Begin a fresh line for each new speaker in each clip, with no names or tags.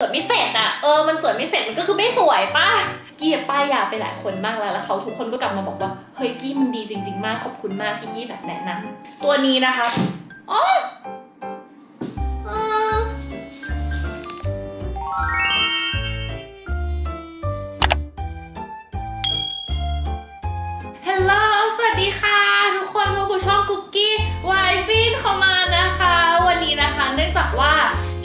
สวยไม่เสร็จอะเออมันสวยไม่เสร็จมันก็คือไม่สวยปะกี้ป้ายยาไปหลายคนมากแล้วแล้วเขาทุกคนก็กลับมาบอกว่าเฮ้ยกี้มันดีจริง ๆ มากขอบคุณมากที่กี้แบบแนะนำตัวนี้นะคะอ๋ออ่าฮัลโหลสวัสดีค่ะ ทุกคนพบกับช่องกุ๊กกี้วฟินเขามานะคะ วันนี้นะคะ เนื่องจากว่า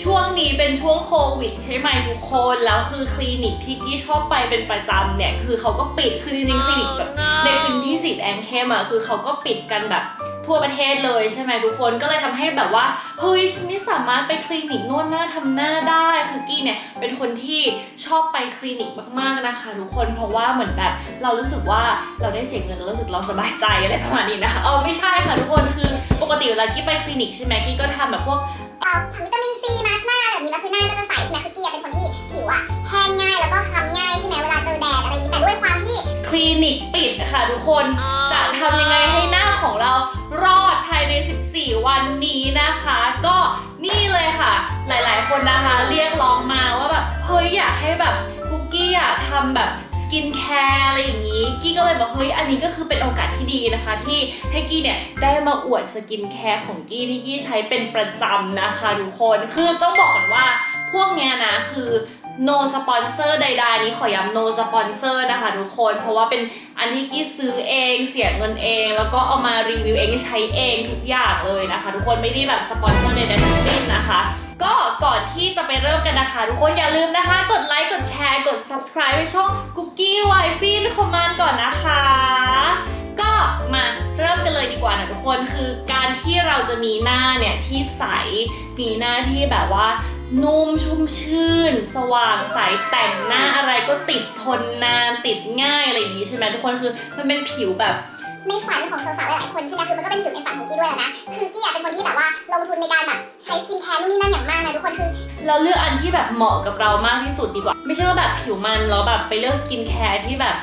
ช่วงนี้เป็นช่วงโควิดใช่ไหมทุกคน แล้วคือคลินิกที่กี้ชอบไปเป็นประจำเนี่ย คือเขาก็ปิด คือจริงๆคลินิกแบบในพื้นที่สีแดงเข้มอะคือเขาก็ปิดกันแบบทั่วประเทศเลยใช่ไหมทุกคนก็เลยทำให้แบบว่าเฮ้ยฉันไม่สามารถไปคลินิกนวดหน้าทำหน้าได้ คือกี้เนี่ยเป็นคนที่ชอบไปคลินิกมากๆนะคะทุกคนเพราะว่าเหมือนแบบเรารู้สึกว่าเราได้เสียเงินแล้วรู้สึกเราสบายใจอะไรประมาณนี้นะคะเออไม่ใช่ค่ะทุกคนคือปกติเวลากี้ไปคลินิกใช่ไหมกี้ก็ทำแบบพวก
เอาทำวิตามินซีมาสก์หน้าแบบนี้แล้วคือหน้าก็จะใสใช่ไหมคือเกียร์เป็นคนที่ผิวอะแห้งง่ายแล้วก็คล้ำง่ายใช่ไหมเวลาเจอแดดอะไรอย่างนี้แต่ด้วยความที่
คลินิกปิดค่ะทุกคน จะทำยังไงให้หน้าของเรารอดภายใน 14 วันนี้นะคะ ก็นี่เลยค่ะ หลาย ๆ คนนะคะ เรียกร้องมาว่าแบบเฮ้ยอยากให้แบบคุกกี้อยากทำแบบส กินแคร์อะไรอย่างนี้ กี้ก็เลยบอกเฮ้ยอันนี้ก็คือเป็นโอกาสที่ดีนะคะ ที่ให้กี้เนี่ยได้มาอวดสกินแคร์ของกี้ที่กี้ใช้เป็นประจำนะคะทุกคนคือต้องบอกก่อนว่าพวกเนี้ยนะคือ no sponsor ใดๆนี้ขอย้ำ no sponsor นะคะทุกคน เพราะว่าเป็นอันที่กี้ซื้อเองเสียเงินเอง แล้วก็เอามารีวิวเองใช้เองทุกอย่างเลยนะคะ ทุกคนไม่ได้แบบสปอนเซอร์ใดๆทั้งสิ้นนะคะก็ก่อนที่จะไปเริ่มกันนะคะ ทุกคนอย่าลืมนะคะ กดไลค์กดแชร์กด subscribe ให้ช่อง Cookie Wifi คอมมานก่อนนะคะ ก็มาเริ่มกันเลยดีกว่านะทุกคนคือการที่เราจะมีหน้าเนี่ยที่ใสมีหน้าที่แบบว่านุ่มชุ่มชื่น สว่างใสแต่งหน้าอะไรก็ติดทนนานติดง่ายอะไรอย่างนี้ใช่ไหมทุกคนคือมันเป็นผิวแบบ
ในฝันของสาวๆหลายๆคนใช่ไหมคือมันก็เป็นผิวในฝันของกี้ด้วยแหละนะ คือกี้อะเป็นคนที่แบบว่าลงทุนในการแบบใช้สกินแคร์นู่นนี่นั่นอย่างมากนะทุกคนคือ
เราเลือกอันที่แบบเหมาะกับเรามากที่สุดดีกว่า ไม่ใช่ว่าแบบผิวมันแล้วแบบไปเลือกสกินแคร์ที่แบบ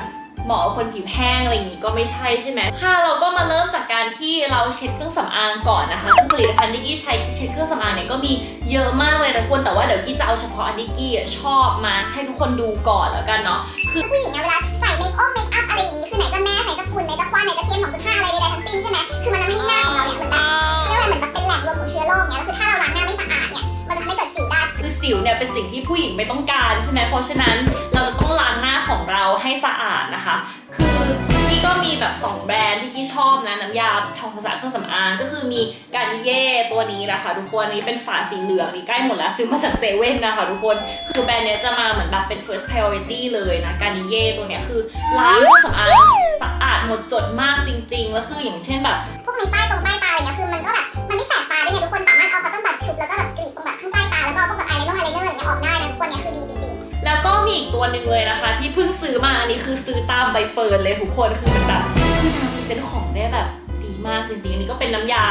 เหมาะกับคนผิวแห้งอะไรอย่างนี้ก็ไม่ใช่ใช่ไหมค่ะเราก็มาเริ่มจากการที่เราเช็ดเครื่องสำอางก่อนนะคะคือผลิตภัณฑ์ที่กี้ใช้ที่เช็ดเครื่องสำอางเนี่ยก็มีเยอะมากเลยนะทุกคนแต่ว่าเดี๋ยวกี้จะเอาเฉพาะอันที่กี้ชอบมาให้ทุกคนดูก่อนแล้วกันเนาะ
คือผู้หญิงเนี่ยเวลาใส่เมคอัพเมคอัพอะไรอย่างนี้คือไหนจะแม่ไหนจะ ฝุ่นไหนจะควันไหนจะเทียม2.5อะไรใดๆทั้งสิ้นใช่ไหมคือมันทำให้หน้าของเราเนี่ยเหมือนแบบเรียกว่าเหมือนแบบเป็นแหล่งรวมของเชื้อโรคเนี่ยแล้วคือถ้าเราล้างหน้าไม่สะอาดเนี่ยมันจะทำให้เกิดสิวได้
คือสิวเนี่ยเป็นสิ่งที่ผู้หญิงไม่ต้องการใช่ไหมเพราะฉะนั้นเราจะต้องล้างหน้าของเราให้สะอาดนะคะ คือกี้ก็มีแบบ 2 แบรนด์ที่กี้ชอบนะน้ำยาทำความสะอาดเครื่องสำอางก็คือมีการนิเย่ตัวนี้นะคะทุกคนอันนี้เป็นฝาสีเหลืองนี่ใกล้หมดแล้วซื้อมาจากเซเว่นนะคะทุกคนคือแบรนด์เนี้ยจะมาเหมือนแบบเป็น first priority เลยนะการนิเย่ตัวเนี้ยคือล้างเครื่องสำอาง หมดจดมากจริงๆ แล้วคืออย่างเช่นแบบ
พวกในใต้ตรงใต้ตาอะไรเงี้ยคือมันก็แบบมันไม่แสบตาด้วยไงทุกคนสามารถเอาคัตเตอร์บัตชุบแล้วก็แบบกรีดตรงแบบข้างใต้ตาแล้วก็เอาพวกแบบอายไลเนอร์อายไลเนอร์อะไรเงี้ยออกได้นะทุกคนเนี่ยคือดีจริงๆ
แล้วก็มีอีกตัวหนึ่งเลยนะคะ ที่เพิ่งซื้อมาอันนี้คือซื้อตามใบเฟิร์นเลยทุกคนคือเป็นแบบคือทำพรีเซนต์ของได้แบบดีมากจริงๆอันนี้ก็เป็นน้ำยา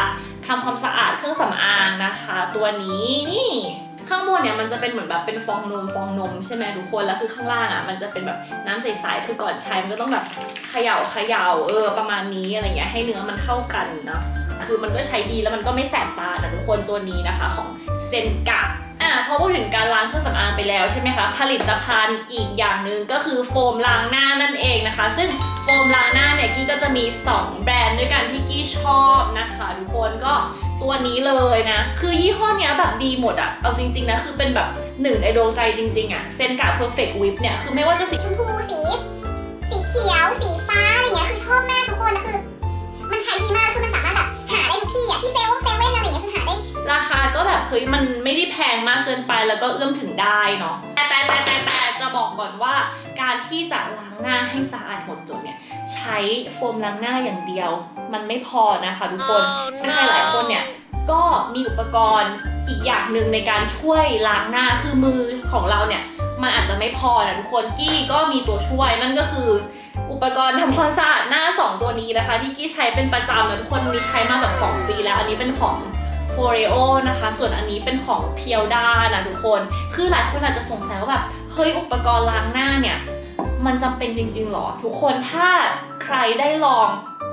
ทำความสะอาดเครื่องสำอางนะคะ ตัวนี้นี่ ข้างบนเนี่ยมันจะเป็นเหมือนแบบเป็นฟองนมฟองนมใช่ไหมทุกคนแล้วคือข้างล่างอะมันจะเป็นแบบน้ำใสๆคือก่อนใช้มันก็ต้องแบบเขย่าเขย่าเออประมาณนี้อะไรเงี้ยให้เนื้อมันเข้ากันเนาะคือมันก็ใช้ดีแล้วมันก็ไม่แสบตานะทุกคนตัวนี้นะคะของเซนกะอะพอพูดถึงการล้างเครื่องสำอางไปแล้วใช่ไหมคะผลิตภัณฑ์อีกอย่างหนึ่งก็คือโฟมล้างหน้านั่นเองนะคะ ซึ่งโฟมล้างหน้าเนี่ยกี้ก็จะมี 2 แบรนด์ด้วยกันที่กี้ชอบนะคะ ทุกคนก็ ตัวนี้เลยนะ คือยี่ห้อเนี้ยแบบดีหมดอะเอาจริง ๆ นะ คือเป็นแบบหนึ่งในดวงใจจริง ๆอะเซนกา Perfect Whip เนี่ย คือไม่ว่าจะสี
สีชมพูสี สีเขียว สีฟ้า อะไรเงี้ย คือชอบมากทุกคนแล้วคือ มันใช้ดีมาก คือมันสามารถแบบหาได้ทุกที่อะที่เซเว่นเซเว่นอะไรเงี้ยคือหาได้
ราคาก็แบบเฮ้ยมันไม่ได้แพงมากเกินไปแล้วก็เอื้อมถึงได้เนาะ บอกก่อนว่า การที่จะล้างหน้าให้สะอาดหมดจดเนี่ยใช้โฟมล้างหน้าอย่างเดียว มันไม่พอนะคะทุกคนใครหลายคนเนี่ยก็มีอุปกรณ์อีกอย่างหนึ่งในการช่วยล้างหน้าคือมือของเราเนี่ยมันอาจจะไม่พอนะทุกคนกี้ก็มีตัวช่วยนั่นก็คือ อุปกรณ์ทำความสะอาดหน้า 2 ตัวนี้นะคะ ที่กี้ใช้เป็นประจำนะทุกคนมีใช้มาแบบ2ปีแล้ว อันนี้เป็นของ f o r e o นะคะ ส่วนอันนี้เป็นของเพียวด้านะทุกคน คือหลายคนอาจจะสงสัยว่าแบบ เฮ้ยอุปกรณ์ล้างหน้าเนี่ย มันจำเป็นจริงๆหรอ ทุกคนถ้าใครได้ลอง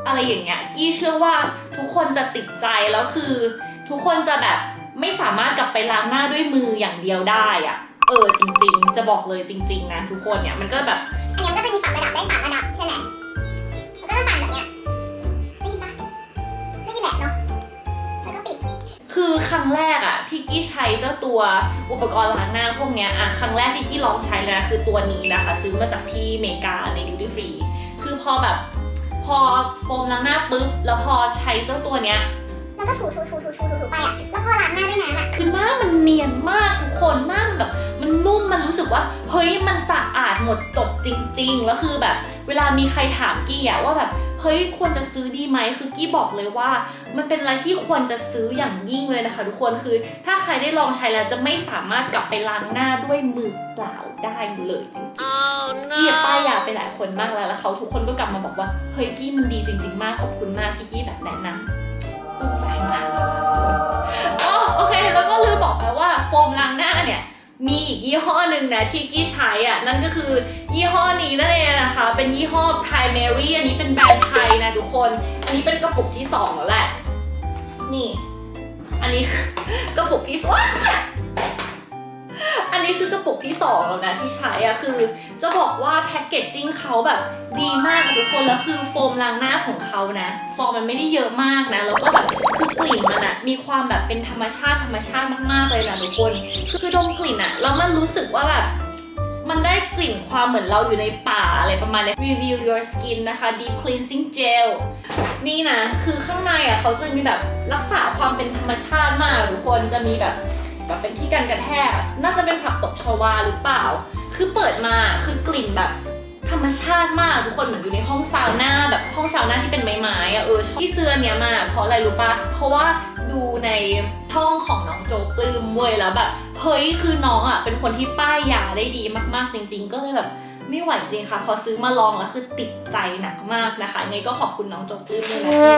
อะไรอย่างเงี้ยกี้เชื่อว่าทุกคนจะติดใจแล้วคือ ทุกคนจะแบบไม่สามารถกลับไปล้างหน้าด้วยมืออย่างเดียวได้อะเออจริง ๆ จะบอกเลยจริง ๆ นะทุกคนเนี่ยมันก็แบบ
อันนี้มันก็จะมีปรับระดับได้สามระดับ
คือครั้งแรกอะที่กี้ใช้เจ้าตัวอุปกรณ์ล้างหน้าพวกเนี้ยอะครั้งแรกที่กี้ลองใช้เลยนะคือตัวนี้นะคะซื้อมาจากที่อเมริกาในดิวตี้ฟรีคือพอแบบพอโฟมล้างหน้าปุ๊บแล้วพอใช้เจ้าตัวเนี้ย
แล้วก็ถูถูถูถูถูถูไปอะแล้วพอล้างหน้าด้วยน้ำอะ
คือหน้ามันเนียนมากทุกคนหน้ามันแบบ มันนุ่มมันรู้สึกว่า เฮ้ยมันสะอาดหมดจดจริง ๆ แล้วคือแบบ เวลามีใครถามกี้อะว่าแบบ เฮ้ยควรจะซื้อดีไหมคือกี้บอกเลยว่า มันเป็นอะไรที่ควรจะซื้ออย่างยิ่งเลยนะคะ ทุกคนคือ ถ้าใครได้ลองใช้แล้วจะไม่สามารถกลับไปล้างหน้าด้วยมือเปล่าได้เลยจริงๆกี้ป้ายยาไปหลายคนมากแล้วแล้วเขาทุกคนก็กลับมาบอกว่าเฮ้ยกี้มันดีจริง ๆ มากขอบคุณมากที่กี้แบบแนะนำปลื้มใจมากอ๋อโอเคแล้วก็ลืมบอกไปว่าโฟมล้างหน้าเนี่ยมีอีกยี่ห้อหนึ่งนะที่กี้ใช้อะนั่นก็คือยี่ห้อนี้นั่นเองนะคะ เป็นยี่ห้อ Primary อันนี้เป็นแบรนด์ไทยนะทุกคน อันนี้เป็นกระปุกที่สองแล้วแหละ นี่ อันนี้กระปุกที่สองอันนี้คือกระปุกที่สองแล้วนะที่ใช้อะคือจะบอกว่าแพ็กเกจจิ้งเขาแบบดีมากทุกคนแล้วคือโฟมล้างหน้าของเขานะฟองมันไม่ได้เยอะมากนะ แล้วก็แบบคือกลิ่นมันอะมีความแบบเป็นธรรมชาติธรรมชาติมากๆเลยนะทุกคน คือดมกลิ่นอะแล้วมันรู้สึกว่าแบบ มันได้กลิ่นความเหมือนเราอยู่ในป่าอะไรประมาณนี้ Review Your Skin นะคะ Deep Cleansing Gel นี่นะ คือข้างในอะเขาจะมีแบบรักษาความเป็นธรรมชาติมากทุกคนจะมีแบบแบบเป็นที่กันกระแทก น่าจะเป็นผักตบชวาหรือเปล่า คือเปิดมาคือกลิ่นแบบ ธรรมชาติมากทุกคนเหมือนอยู่ในห้องซาวน่าแบบห้องซาวน่าที่เป็นไม้ๆอะเออที่เสื้อเนี้ยมาเพราะอะไรรู้ปะเพราะว่าดูในช่องของน้องโจปลื้มเว้ยแล้วแบบเฮ้ยคือน้องอะเป็นคนที่ป้ายยาได้ดีมากๆจริง ๆ ก็เลยแบบ ไม่ไหวจริงค่ะ พอซื้อมาลองแล้วคือติดใจหนักมากนะคะยังไงก็ขอบคุณน้องโจปลื้มด้วยนะที่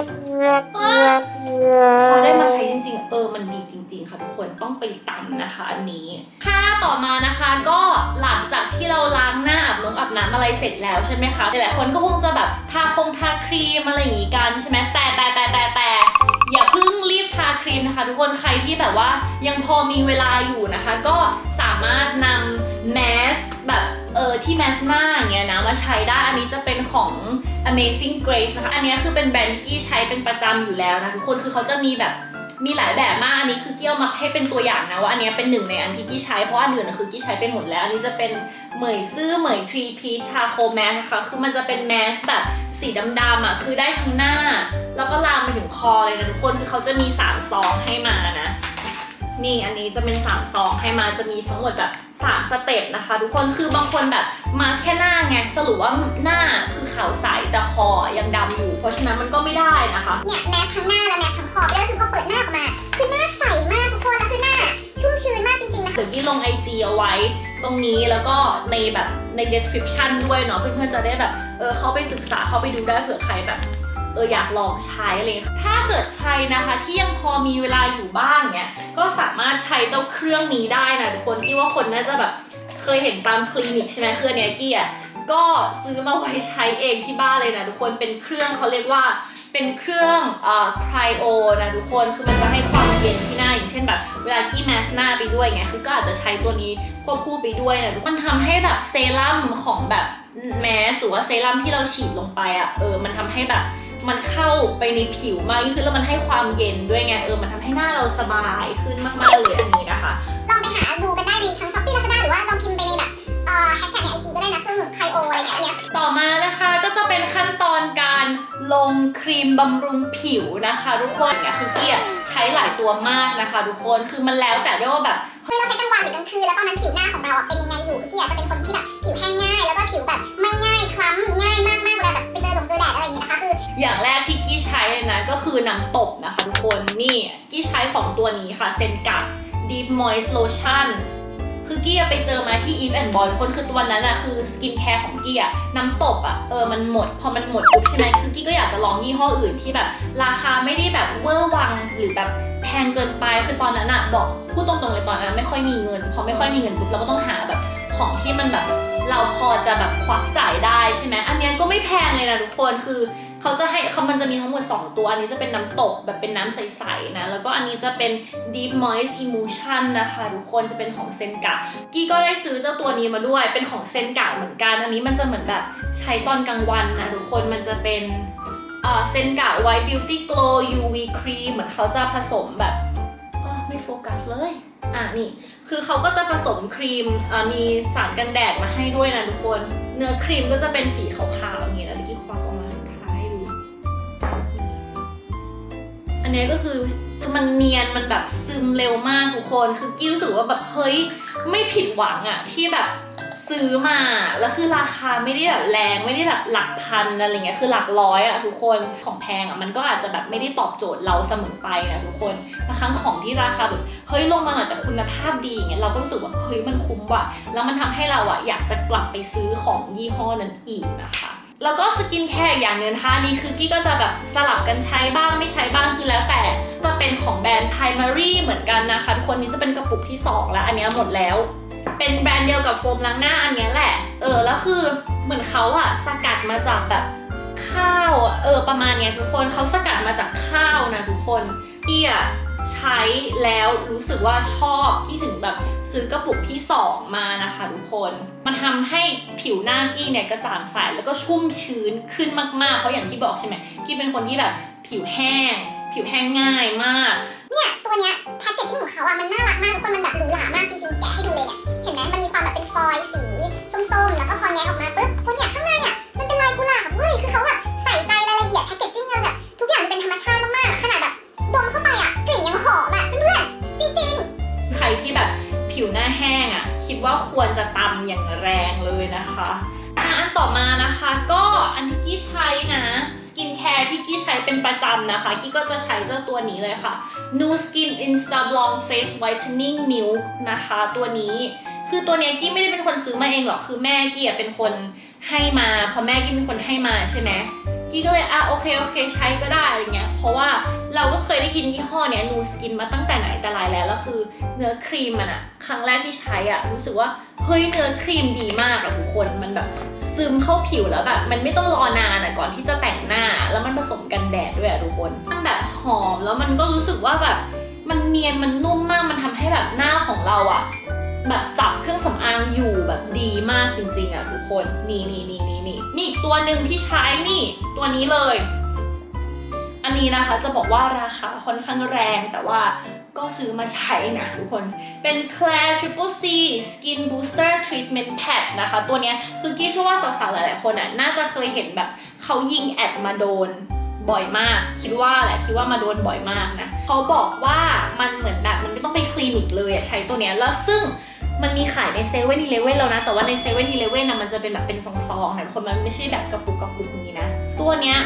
พอได้มาใช้จริงๆ เออมันดีจริง ๆ ค่ะทุกคนต้องไปตำนะคะ อันนี้ค่าต่อมานะคะก็หลังจากที่เราล้างหน้าอาบน้ำอาบน้ำอะไรเสร็จแล้วใช่ไหมคะหลายๆคนก็คงจะแบบทาคงทาครีมอะไรอย่างงี้กันใช่ไหมแต่แต่แต่แต่แต่อย่าเพิ่งรีบทาครีมนะคะ ทุกคนใครที่แบบว่ายังพอมีเวลาอยู่นะคะ ก็สามารถนำแมสแบบ เออที่แมสหน้าอย่างเงี้ยนะมาใช้ได้ อันนี้จะเป็นของ Amazing Grace นะคะ อันนี้คือเป็นแบรนด์ที่กี้ใช้เป็นประจำอยู่แล้วนะทุกคน คือเขาจะมีแบบมีหลายแบบมาก อันนี้คือกี้เอามาให้เป็นตัวอย่างนะว่าอันนี้เป็นหนึ่งในอันที่กี้ใช้ เพราะอันอื่นนะคือกี้ใช้ไปหมดแล้ว อันนี้จะเป็นเหมยซื่อเหมยทรีพีชาโคแมสนะคะ คือมันจะเป็นแมสแบบสีดำๆอะ คือได้ทั้งหน้า แล้วก็ลามไปถึงคอเลยนะทุกคน คือเขาจะมี3ซองให้มานะ นี่อันนี้จะเป็น3ซองให้มา จะมีทั้งหมดแบบ 3 สเต็ปนะคะ ทุกคนคือบางคนแบบมาแค่หน้าไงสรุปว่าหน้าคือขาวใสแต่คอยังดำอยู่ เพราะฉะนั้นมันก็ไม่ได้นะคะ
เนี่ยแมสทั้งหน้าและแมสทั้งคอไปด้วยคือพอเปิดหน้าออกมา คือหน้าใสมากทุกคนแล้วคือหน้า ชุ่มชื้นมากจริงๆนะคะ
เดี๋ยวกี้ลง IG เอาไว้ตรงนี้แล้วก็ในแบบใน description ด้วยเนาะเพื่อนๆจะได้แบบเออเข้าไปศึกษาเข้าไปดูได้เผื่อใครแบบ เอออยากลองใช้อะไรถ้าเกิดใครนะคะที่ยังพอมีเวลาอยู่บ้างเนี่ยก็สามารถใช้เจ้าเครื่องนี้ได้นะทุกคนที่ว่าคนน่าจะแบบเคยเห็นตามคลินิกใช่ไหมเครื่องเนี้ยกี้อะก็ซื้อมาไว้ใช้เองที่บ้านเลยนะทุกคนเป็นเครื่องเขาเรียกว่าเป็นเครื่องเอ่อไครโอนะทุกคนคือมันจะให้ความเย็นที่หน้าอย่างเช่นแบบเวลาที่แมสหน้าไปด้วยไงคือก็อาจจะใช้ตัวนี้ควบคู่ไปด้วยนะทุกคนมันทำให้แบบเซรั่มของแบบแมสหรือว่าเซรั่มที่เราฉีดลงไปอะเออมันทำให้แบบ มันเข้าไปในผิวมากยิ่งขึ้นแล้วมันให้ความเย็นด้วยไงเออมันทำให้หน้าเราสบายขึ้นมากๆเลยอันนี้นะคะ
ลองไปหาดูกันได้ในทั้งช้อปปี้ลาซาด้าหรือว่าลองพิมพ์ไปในแบบเอ่อแฮชแท็กในไอจีก็ได้นะซึ่งไคโออะไรเงี้ยอันเนี้ย
ต่อมานะคะก็จะเป็นขั้นตอนการลงครีมบำรุงผิวนะคะทุกคนเนี่ยคือเกียใช้หลายตัวมากนะคะทุกคนคือมันแล้วแต่ด้วยว่าแบบ
คือเราใช้กลางวันหรือกลางคืนแล้วตอนนั้นผิวหน้าของเราอะเป็นยังไงอยู่คือกี้อาจจะเป็นคนที่แบบผิวแห้งง่าย แล้วก็ผิวแบบไม่ง่ายคล้ำง่ายมากๆเวลาแบบไปเจอดงเจอแดดอะไรอย่างเงี้ยนะคะคื อ
ย่างแรกที่กี้ใช้เลยนะก็คือน้ำตบนะคะทุกคนนี่กี้ใช้ของตัวนี้ค่ะเซนกะ Deep Moist Lotion คือกี้ไปเจอมาที่ Eve and Bond คนคือตัวนั้นอะคือสกินแคร์ของกี้อะน้ำตบอะเออมันหมด พอมันหมดปุ๊บใช่ไหมคือกี้ก็อยากจะลองยี่ห้ออื่นที่แบบ ราคาไม่ได้แบบเวอร์วังหรือแบบแพงเกินไปคือตอนนั้นอะบอกพูดตรงๆเลยตอนนั้นไม่ค่อยมีเงิน พอไม่ค่อยมีเงินปุ๊บเราก็ต้องหาแบบของที่มันแบบ เราพอจะแบบควักจ่ายได้ใช่ไหมอันเนี้ยก็ไม่แพงเลยนะทุกคนคือเขาจะให้เขามันจะมีทั้งหมด 2 ตัว อันนี้จะเป็นน้ำตกแบบเป็นน้ำใสๆนะ แล้วก็อันนี้จะเป็น Deep Moist Emulsion นะคะ ทุกคนจะเป็นของเซนกะ กี้ก็ได้ซื้อเจ้าตัวนี้มาด้วย เป็นของเซนกะเหมือนกัน อันนี้มันจะเหมือนแบบใช้ตอนกลางวันนะทุกคน มันจะเป็นเอ่อเซนกะ White Beauty Glow UV Cream เหมือนเขาจะผสมแบบก็ไม่โฟกัสเลย อะนี่ คือเขาก็จะผสมครีมมีสารกันแดดมาให้ด้วยนะทุกคน เนื้อครีมก็จะเป็นสีขาวๆอย่างนี้นะตะกี้ควักออกมาทาให้ดูอันนี้ก็คือคือมันเนียนมันแบบซึมเร็วมากทุกคน คือกี้รู้สึกว่าแบบเฮ้ยไม่ผิดหวังอะที่แบบ ซื้อมา แล้วคือราคาไม่ได้แบบแรงไม่ได้แบบหลักพันอะไรเงี้ยคือหลักร้อยอะทุกคนของแพงอะมันก็อาจจะแบบไม่ได้ตอบโจทย์เราเสมอไปนะทุกคนบางครั้งของที่ราคาแบบเฮ้ยลงมาหน่อยแต่คุณภาพดีอย่างเงี้ยเราก็รู้สึกว่าเฮ้ยมันคุ้มว่ะแล้วมันทำให้เราอะอยากจะกลับไปซื้อของยี่ห้อนั้นอีกนะคะแล้วก็สกินแคร์อย่างหนึงนะคะอันนี่คือกี้ก็จะแบบสลับกันใช้บ้างไม่ใช้บ้างคือแล้วแต่จะเป็นของแบรนด์ Primary เหมือนกันนะคะทุกคนนี้จะเป็นกระปุกที่ 2 แล้ว อันนี้หมดแล้ว เป็นแบรนด์เดียวกับโฟมล้างหน้าอันเนี้ยแหละ เออ แล้วคือเหมือนเขาอะสกัดมาจากแบบข้าวอะเออ ประมาณเนี้ยทุกคนเขาสกัดมาจากข้าวนะทุกคนกี้อะใช้แล้วรู้สึกว่าชอบที่ถึงแบบซื้อกระปุกที่ 2 มานะคะทุกคน มันทำให้ผิวหน้ากี้เนี่ยกระจ่างใสแล้วก็ชุ่มชื้นขึ้นมากๆ เพราะอย่างที่บอกใช่ไหมกี้เป็นคนที่แบบผิวแห้ง ผิวแห้งง่ายมาก
เนี่ยตัวเนี้ยแพ็กเกจที่ของเขาอะมันน่ารักมากทุกคนมันแบบหรูหรามากจริงๆแกะให้ดูเลยเนี่ยเห็นไหมมันมีความแบบเป็นฟอยล์สีส้มๆแล้วก็พอแงะออกมาปุ๊บคนเนี่ยข้างในอะมันเป็นลายกุหลาบเว้ยคือเขาแบบใส่ใจรายละเอียดแพ็กเกจจิ้งเลยแบบทุกอย่างมันเป็นธรรมชาติมากๆอะขนาดแบบดมเข้าไปอะกลิ่นยังหอมอะเพื่อนๆจริงๆ
ใครที่แบบผิวหน้าแห้งอะคิดว่าควรจะตำอย่างแรงเลยนะคะอะอันต่อมานะคะก็อันที่กี้ใช้นะสกินแค ร์ที่กี้ใช้เป็นประจำนะคะ กี้ก็จะใช้เจ้าตัวนี้เลยค่ะ New Skin Insta Blong Face Whitening Milk นะคะ ตัวนี้คือตัวเนี้ยกี้ไม่ได้เป็นคนซื้อมาเองหรอกคือแม่กี้อะเป็นคนให้มาเพราะแม่กี้เป็นคนให้มาใช่ไหมกี้ก็เลยอะโอเคโอเคใช้ก็ได้อะไรเงี้ยเพราะว่าเราก็เคยได้ยินยี่ห้อเนี้ยนูสกินมาตั้งแต่ไหนแต่ไรแล้วแล้วคือเนื้อครีมมันอะครั้งแรกที่ใช้อะรู้สึกว่าเฮ้ยเนื้อครีมดีมากอะทุกคนมัน ซึมเข้าผิวแล้วแบบมันไม่ต้องรอนานอะก่อนที่จะแต่งหน้า แล้วมันผสมกันแดดด้วยอะทุกคนมันแบบหอมแล้วมันก็รู้สึกว่าแบบมันเนียนมันนุ่มมากมันทำให้แบบหน้าของเราอะแบบจับเครื่องสำอางอยู่แบบดีมากจริงๆอะทุกคนนี่นี่นี่นี่นี่นี่อีกตัวหนึ่งที่ใช้นี่ ตัวนี้เลย อันนี้นะคะจะบอกว่าราคาค่อนข้างแรงแต่ว่า ก็ซื้อมาใช้นะทุกคน เป็น Claire Triple C Skin Booster Treatment Pad นะคะ ตัวเนี้ยคือกี้เชื่อว่าสาวๆหลายๆคนอะ น่าจะเคยเห็นแบบเขายิงแอดมาโดนบ่อยมาก คิดว่าแหละคิดว่ามาโดนบ่อยมากนะเขาบอกว่ามันเหมือนแบบมันไม่ต้องไปคลินิกเลยอะใช้ตัวเนี้ยแล้วซึ่งมันมีขายในเซเว่นอีเลเว่นแล้วนะ แต่ว่าในเซเว่นอีเลเว่นนะมันจะเป็นแบบเป็นซองๆนะคนมันไม่ใช่แบบกระปุกกระปุกนี้นะ ตัวเนี้ย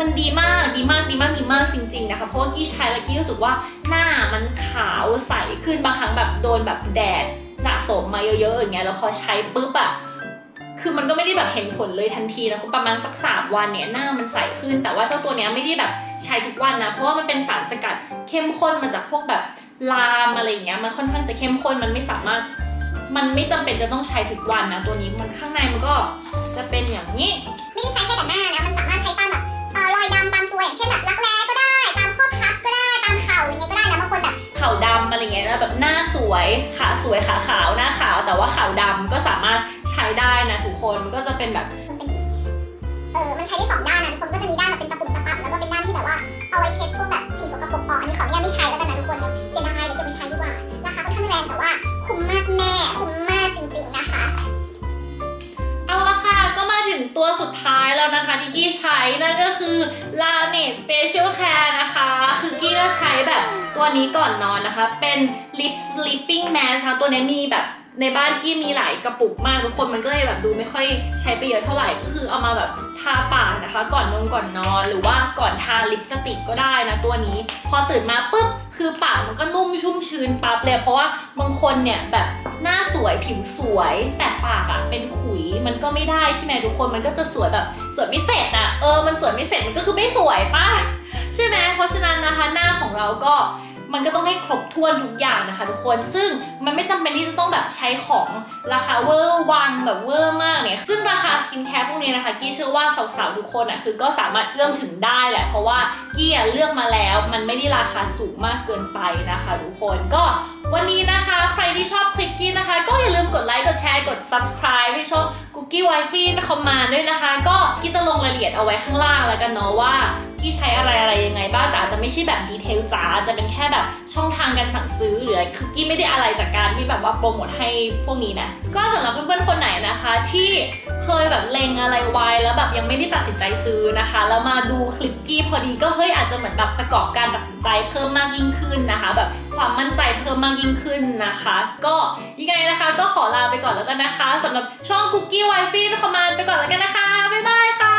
มันดีมากดีมากดีมากดีมากจริง ๆ นะคะ เพราะว่ากี้ใช้แล้วกี้รู้สึกว่าหน้ามันขาวใสขึ้นบางครั้งแบบโดนแบบแดดสะสมมาเยอะๆอย่างเงี้ยแล้วพอใช้ปุ๊บอะคือมันก็ไม่ได้แบบเห็นผลเลยทันทีนะประมาณสักสามวันเนี่ยหน้ามันใสขึ้น แต่ว่าเจ้าตัวเนี้ยไม่ได้แบบใช้ทุกวันนะ เพราะว่ามันเป็นสารสกัดเข้มข้นมาจากพวกแบบลามอะไรอย่างเงี้ยมันค่อนข้างจะเข้มข้นมันไม่สามารถ มันไม่จำเป็นจะต้องใช้ทุกวันนะตัวนี้มันข้างในมันก็จะเป็นอย่างนี้
ตัวอย่างเช่นแบบรักแร้ก็ได้ ตามข้อพับก็ได้ตามเข่าอย่างเงี้ยก็ได้นะบางคนแบบ
ขาวดำอะไรเงี้ยแล้วแบบหน้าสวยขาสวยขาขาวหน้าขาว แต่ว่าขาวดำก็สามารถใช้ได้นะทุกคนมันก็จะเป็นแบบ
มันเป็นเออมันใช้ได้สองด้านนะทุกคนก็จะมีด้านแบบเป็นตะปุ่มตะปั่นแล้วก็เป็นด้านที่แบบว่าเอาไว้เช็ดพวกแบบสิ่งสกปรกออกอันนี้ขออนุญาตไม่ใช้แล้วกันนะทุกคนเดี๋ยวเสียดายเดี๋ยวเก็บไปใช้ดีกว่าราคาค่อนข้างแรงแต่ว่าคุ้มมากแม่คุ้มมากจริงๆนะคะ
งตัวสุดท้ายแล้วนะคะที่กี้ใช้นั่นก็คือ l a n e t Special Care นะคะ คือกี้ก็ใช้แบบตัวนี้ก่อนนอนนะคะ เป็น Lip Sleeping Mask นะคะตัวนี้มีแบบในบ้านกี้มีหลายกระปุกมากทุกคนมันก็เลยแบบดูไม่ค่อยใช้ไปเยอะเท่าไหร่ก็คือเอามาแบบทาปากนะคะ ก่อนนอนก่อนนอน หรือว่าก่อนทาลิปสติกก็ได้นะตัวนี้ พอตื่นมาปุ๊บ คือปากมันก็นุ่มชุ่มชื้นปั๊บเลย เพราะว่าบางคนเนี่ยแบบหน้าสวยผิวสวย แต่ปากอะเป็นขุยมันก็ไม่ได้ใช่ไหมทุกคนมันก็จะสวยแบบสวยไม่เสร็จอะเออมันสวยไม่เสร็จมันก็คือไม่สวยป่ะใช่ไหมเพราะฉะนั้นนะคะหน้าของเราก็ มันก็ต้องให้ครบถ้วนทุกอย่างนะคะทุกคน ซึ่งมันไม่จำเป็นที่จะต้องแบบใช้ของราคาเวอร์วังแบบเวอร์มากเนี่ย ซึ่งราคาสกินแคร์พวกนี้นะคะ กี้เชื่อว่าสาวๆทุกคนอะคือก็สามารถเอื้อมถึงได้แหละ เพราะว่ากี้เลือกมาแล้ว มันไม่ได้ราคาสูงมากเกินไปนะคะทุกคน ก็ วันนี้นะคะใครที่ชอบคลิปกี้นะคะ ก็อย่าลืมกดไลค์กดแชร์กด subscribe ให้ช่อง Cookie Wifi คอมมานด้วยนะคะ ก็กี้จะลงรายละเอียดเอาไว้ข้างล่างแล้วกันเนาะว่าที่ใช้อะไรอะไรยังไงบ้างแต่อาจจะไม่ใช่แบบดีเทลจ๋าจะเป็นแค่แบบช่องทางการสั่งซื้อหรือคือกี้ไม่ได้อะไรจากการที่แบบว่าโปรโมทให้พวกนี้นะก็สำหรับเพื่อนๆคนไหนนะคะ ที่เคยแบบเลงอะไรไว้แล้วแบบยังไม่ได้ตัดสินใจซื้อนะคะแล้วมาดูคลิปกี้พอดีก็เฮ้ยอาจจะเหมือนแบบประกอบการตัดสินใจเพิ่มมากยิ่งขึ้นนะคะ แบบ ความมั่นใจเพิ่มมากยิ่งขึ้นนะคะ ก็ยังไงนะคะก็ขอลาไปก่อนแล้วกันนะคะสำหรับช่องคุกกี้ไวฟี่คอมมานไปก่อนแล้วกันนะคะ บ๊ายบาย